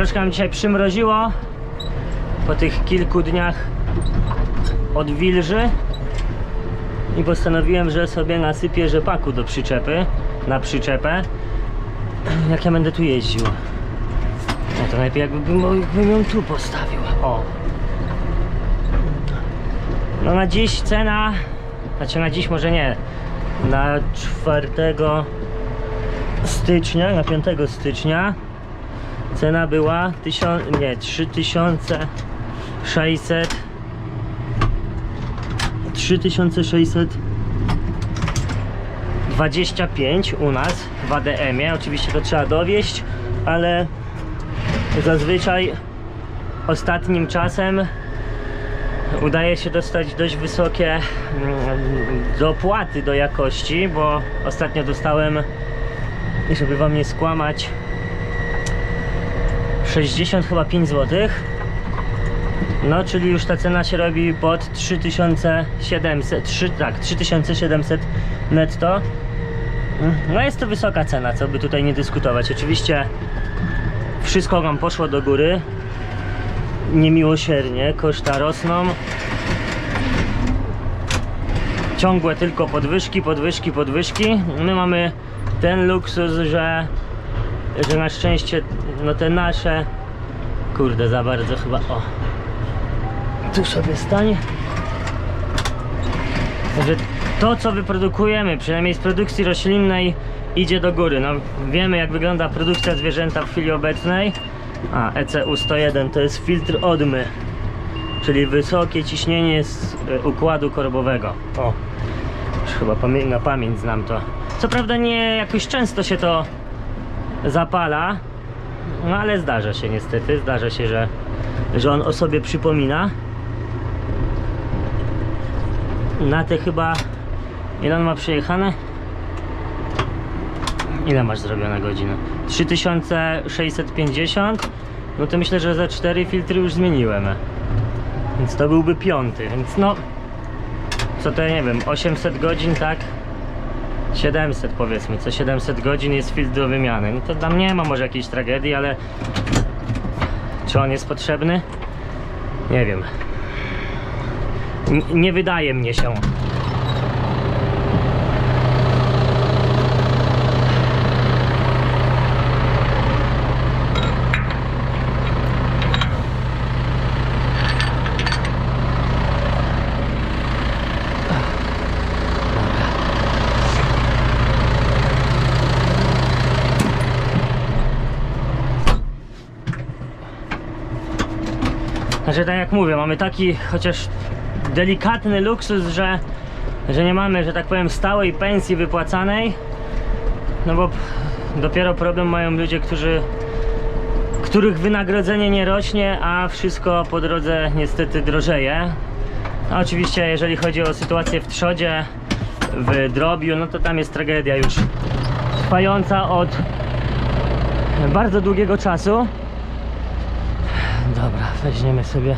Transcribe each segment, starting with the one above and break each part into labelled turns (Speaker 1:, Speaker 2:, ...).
Speaker 1: Troszkę nam dzisiaj przymroziło po tych kilku dniach od wilży i postanowiłem, że sobie nasypię rzepaku do przyczepy, na przyczepę jak ja będę tu jeździł. No to najpierw jakbym, jakbym ją tu postawił. O. No na dziś cena, znaczy na dziś może nie, na 4 stycznia, na 5 stycznia cena była 1000, nie, 3600 3625 u nas w ADM-ie. Oczywiście to trzeba dowieść, ale zazwyczaj ostatnim czasem udaje się dostać dość wysokie mm, dopłaty do jakości, bo ostatnio dostałem, żeby wam nie skłamać, 60 chyba 5 zł. No, czyli już ta cena się robi pod 3700, 3, tak, 3700 netto. No jest to wysoka cena, co by tutaj nie dyskutować. Oczywiście wszystko nam poszło do góry. Niemiłosiernie, koszta rosną. Ciągłe tylko podwyżki, podwyżki, podwyżki. My mamy ten luksus, że, że na szczęście no te nasze kurde za bardzo chyba o. Tu sobie stanie że to co wyprodukujemy przynajmniej z produkcji roślinnej idzie do góry. No wiemy jak wygląda produkcja zwierzęta w chwili obecnej. A ECU 101 to jest filtr odmy czyli wysokie ciśnienie z e, układu korbowego. O już chyba na pamięć znam to. Co prawda nie jakoś często się to zapala no ale zdarza się niestety, zdarza się, że, że on o sobie przypomina. Na te chyba... Ile on ma przejechane? Ile masz zrobione godziny? 3650 No to myślę, że za 4 filtry już zmieniłem Więc to byłby piąty, więc no Co to ja nie wiem, 800 godzin, tak? 700 powiedzmy, co 700 godzin jest filtr do wymiany. No to tam nie ma może jakiejś tragedii, ale czy on jest potrzebny? Nie wiem. N nie wydaje mnie się. Znaczy tak jak mówię, mamy taki chociaż delikatny luksus, że, że nie mamy, że tak powiem, stałej pensji wypłacanej. No bo dopiero problem mają ludzie, którzy których wynagrodzenie nie rośnie, a wszystko po drodze niestety drożeje. A oczywiście jeżeli chodzi o sytuację w trzodzie, w drobiu, no to tam jest tragedia już trwająca od bardzo długiego czasu. Dobra, weźmiemy sobie.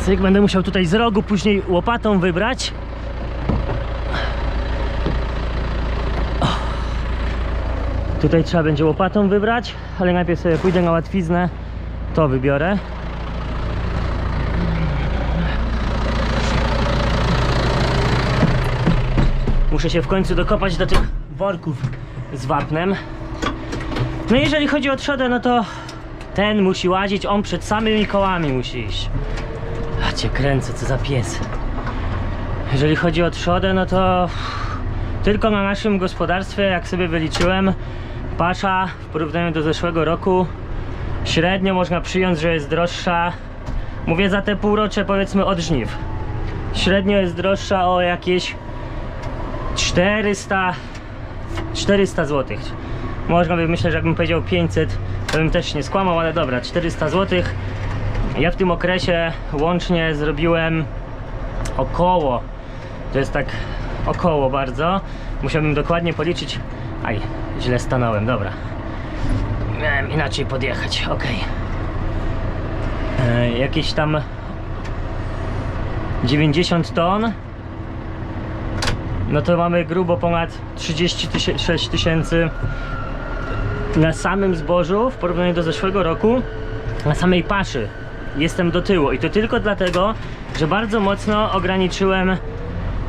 Speaker 1: Cyk, będę musiał tutaj z rogu później łopatą wybrać. Tutaj trzeba będzie łopatą wybrać, ale najpierw sobie pójdę na łatwiznę, to wybiorę. Muszę się w końcu dokopać do tych worków z wapnem. No jeżeli chodzi o trzodę, no to ten musi łazić, on przed samymi kołami musi iść. A cię kręcę, co za pies. Jeżeli chodzi o trzodę, no to tylko na naszym gospodarstwie, jak sobie wyliczyłem, pasza w porównaniu do zeszłego roku średnio można przyjąć, że jest droższa. Mówię za te półrocze powiedzmy od żniw. Średnio jest droższa o jakieś 400 400 zł. Można by myślę, że jakbym powiedział 500, to bym też nie skłamał, ale dobra, 400 zł. Ja w tym okresie łącznie zrobiłem około, to jest tak około bardzo. Musiałbym dokładnie policzyć. Aj, źle stanąłem, dobra. Miałem inaczej podjechać, ok. E, jakieś tam 90 ton no to mamy grubo ponad 36 tysięcy na samym zbożu w porównaniu do zeszłego roku, na samej paszy jestem do tyłu i to tylko dlatego, że bardzo mocno ograniczyłem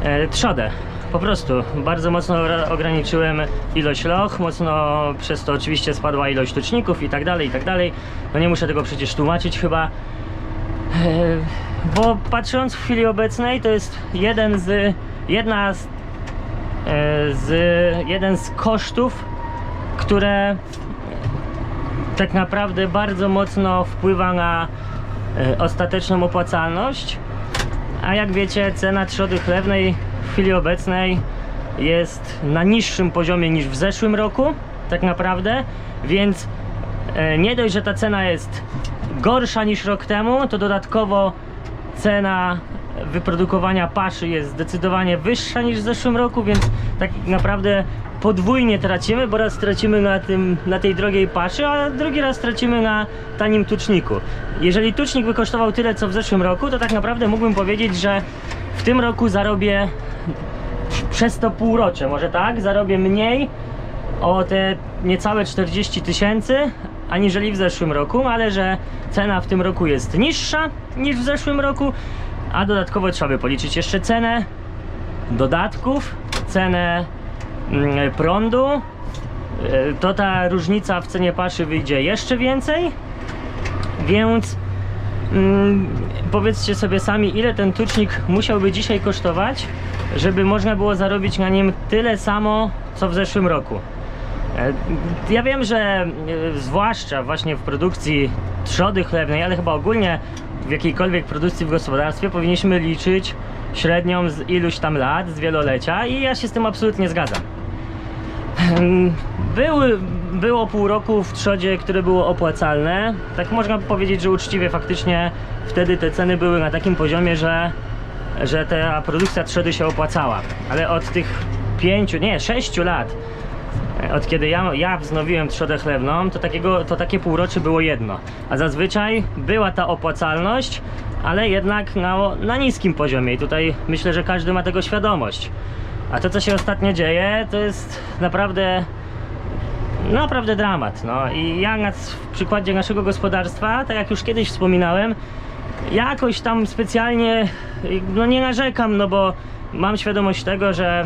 Speaker 1: e, trzodę. Po prostu bardzo mocno ograniczyłem ilość loch, mocno przez to oczywiście spadła ilość tuczników i tak dalej, i tak dalej. No nie muszę tego przecież tłumaczyć chyba. E, Bo patrząc w chwili obecnej, to jest jeden z, jedna z, z, jeden z kosztów, które tak naprawdę bardzo mocno wpływa na e, ostateczną opłacalność. A jak wiecie, cena trzody chlewnej w chwili obecnej jest na niższym poziomie niż w zeszłym roku, tak naprawdę, więc e, nie dość, że ta cena jest gorsza niż rok temu, to dodatkowo cena wyprodukowania paszy jest zdecydowanie wyższa niż w zeszłym roku, więc tak naprawdę podwójnie tracimy, bo raz tracimy na, tym, na tej drogiej paszy, a drugi raz tracimy na tanim tuczniku. Jeżeli tucznik by kosztował tyle co w zeszłym roku, to tak naprawdę mógłbym powiedzieć, że w tym roku zarobię przez to półrocze, może tak, zarobię mniej o te niecałe 40 tysięcy aniżeli w zeszłym roku, ale że cena w tym roku jest niższa niż w zeszłym roku, a dodatkowo trzeba by policzyć jeszcze cenę dodatków, cenę mm, prądu, E, to ta różnica w cenie paszy wyjdzie jeszcze więcej, więc mm, powiedzcie sobie sami, ile ten tucznik musiałby dzisiaj kosztować, żeby można było zarobić na nim tyle samo, co w zeszłym roku. E, Ja wiem, że e, zwłaszcza właśnie w produkcji trzody chlewnej, ale chyba ogólnie w jakiejkolwiek produkcji w gospodarstwie powinniśmy liczyć średnią z iluś tam lat, z wielolecia i ja się z tym absolutnie zgadzam. Były, było pół roku w trzodzie, które było opłacalne. Tak można powiedzieć, że uczciwie faktycznie wtedy te ceny były na takim poziomie, że, że ta produkcja trzody się opłacała. Ale od tych pięciu, nie, sześciu lat, od kiedy ja, ja wznowiłem trzodę chlewną, to, takiego, to takie półrocze było jedno. A zazwyczaj była ta opłacalność, ale jednak na, na niskim poziomie. I tutaj myślę, że każdy ma tego świadomość. A to, co się ostatnio dzieje, to jest naprawdę naprawdę dramat. No i ja na, w przykładzie naszego gospodarstwa, tak jak już kiedyś wspominałem, jakoś tam specjalnie no nie narzekam, no bo mam świadomość tego, że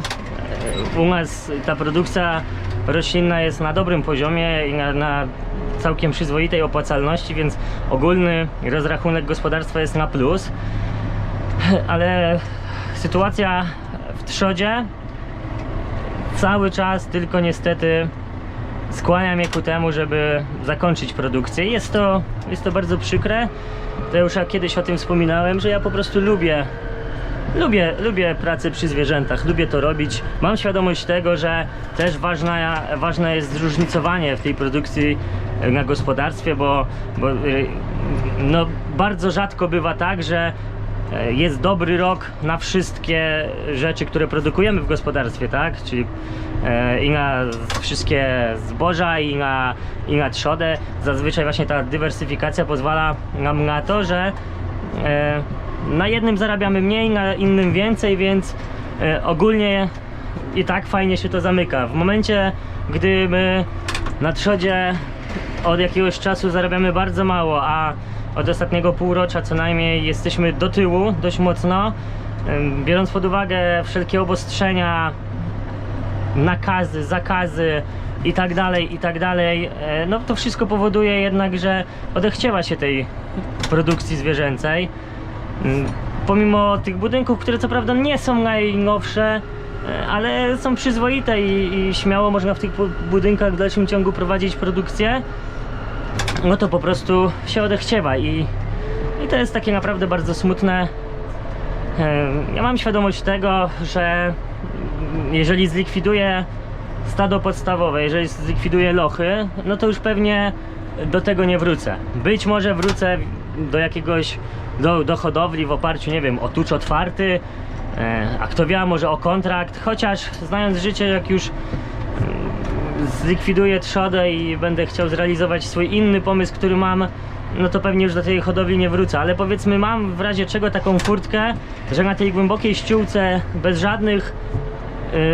Speaker 1: e, u nas ta produkcja roślinna jest na dobrym poziomie i na, na całkiem przyzwoitej opłacalności, więc ogólny rozrachunek gospodarstwa jest na plus. Ale sytuacja w trzodzie cały czas tylko niestety skłania mnie ku temu, żeby zakończyć produkcję. Jest to, jest to bardzo przykre. To już ja kiedyś o tym wspominałem, że ja po prostu lubię Lubię, lubię pracę przy zwierzętach, lubię to robić. Mam świadomość tego, że też ważna, ważne jest zróżnicowanie w tej produkcji na gospodarstwie, bo, bo y, no, bardzo rzadko bywa tak, że e, jest dobry rok na wszystkie rzeczy, które produkujemy w gospodarstwie, tak? Czyli e, i na wszystkie zboża, i na, i na trzodę. Zazwyczaj właśnie ta dywersyfikacja pozwala nam na to, że e, na jednym zarabiamy mniej, na innym więcej, więc e, ogólnie i tak fajnie się to zamyka. W momencie, gdy my na trzodzie od jakiegoś czasu zarabiamy bardzo mało, a od ostatniego półrocza co najmniej jesteśmy do tyłu dość mocno, biorąc pod uwagę wszelkie obostrzenia, nakazy, zakazy i tak dalej, i tak dalej, e, no to wszystko powoduje jednak, że odechciewa się tej produkcji zwierzęcej. Mm, Pomimo tych budynków, które co prawda nie są najnowsze, e, ale są przyzwoite i, i śmiało można w tych bu- budynkach w dalszym ciągu prowadzić produkcję, no to po prostu się odechciewa i, i to jest takie naprawdę bardzo smutne. Em, Ja mam świadomość tego, że jeżeli zlikwiduję stado podstawowe, jeżeli zlikwiduję lochy, no to już pewnie do tego nie wrócę. Być może wrócę do jakiegoś, do, do hodowli w oparciu, nie wiem, o tucz otwarty, e, a kto wie, może o kontrakt, chociaż znając życie, jak już mm, zlikwiduję trzodę i będę chciał zrealizować swój inny pomysł, który mam, no to pewnie już do tej hodowli nie wrócę, ale powiedzmy mam w razie czego taką furtkę, że na tej głębokiej ściółce bez żadnych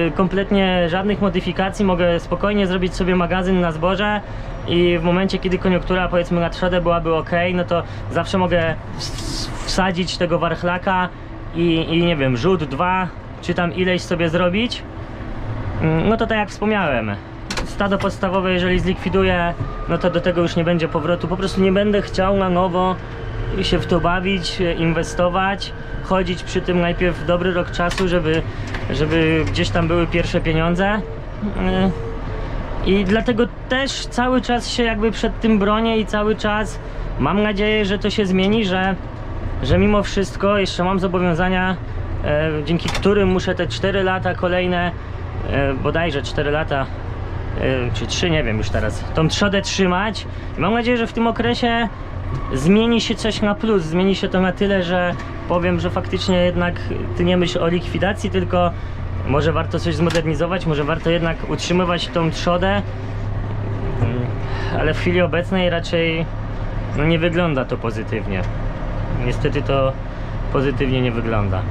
Speaker 1: y, kompletnie żadnych modyfikacji, mogę spokojnie zrobić sobie magazyn na zboże i w momencie, kiedy koniunktura powiedzmy na trzodę byłaby ok, no to zawsze mogę ws- wsadzić tego warchlaka i, i nie wiem, rzut dwa, czy tam ileś sobie zrobić. Mm, No to tak jak wspomniałem, stado podstawowe jeżeli zlikwiduję, no to do tego już nie będzie powrotu. Po prostu nie będę chciał na nowo się w to bawić, inwestować, chodzić przy tym najpierw dobry rok czasu, żeby, żeby gdzieś tam były pierwsze pieniądze. I dlatego też cały czas się jakby przed tym bronię i cały czas mam nadzieję, że to się zmieni, że, że mimo wszystko jeszcze mam zobowiązania, e, dzięki którym muszę te 4 lata kolejne, e, bodajże 4 lata, e, czy 3, nie wiem już teraz, tą trzodę trzymać. I mam nadzieję, że w tym okresie zmieni się coś na plus, zmieni się to na tyle, że powiem, że faktycznie jednak ty nie myśl o likwidacji, tylko może warto coś zmodernizować, może warto jednak utrzymywać tą trzodę, Mm, ale w chwili obecnej raczej no, nie wygląda to pozytywnie. Niestety to pozytywnie nie wygląda.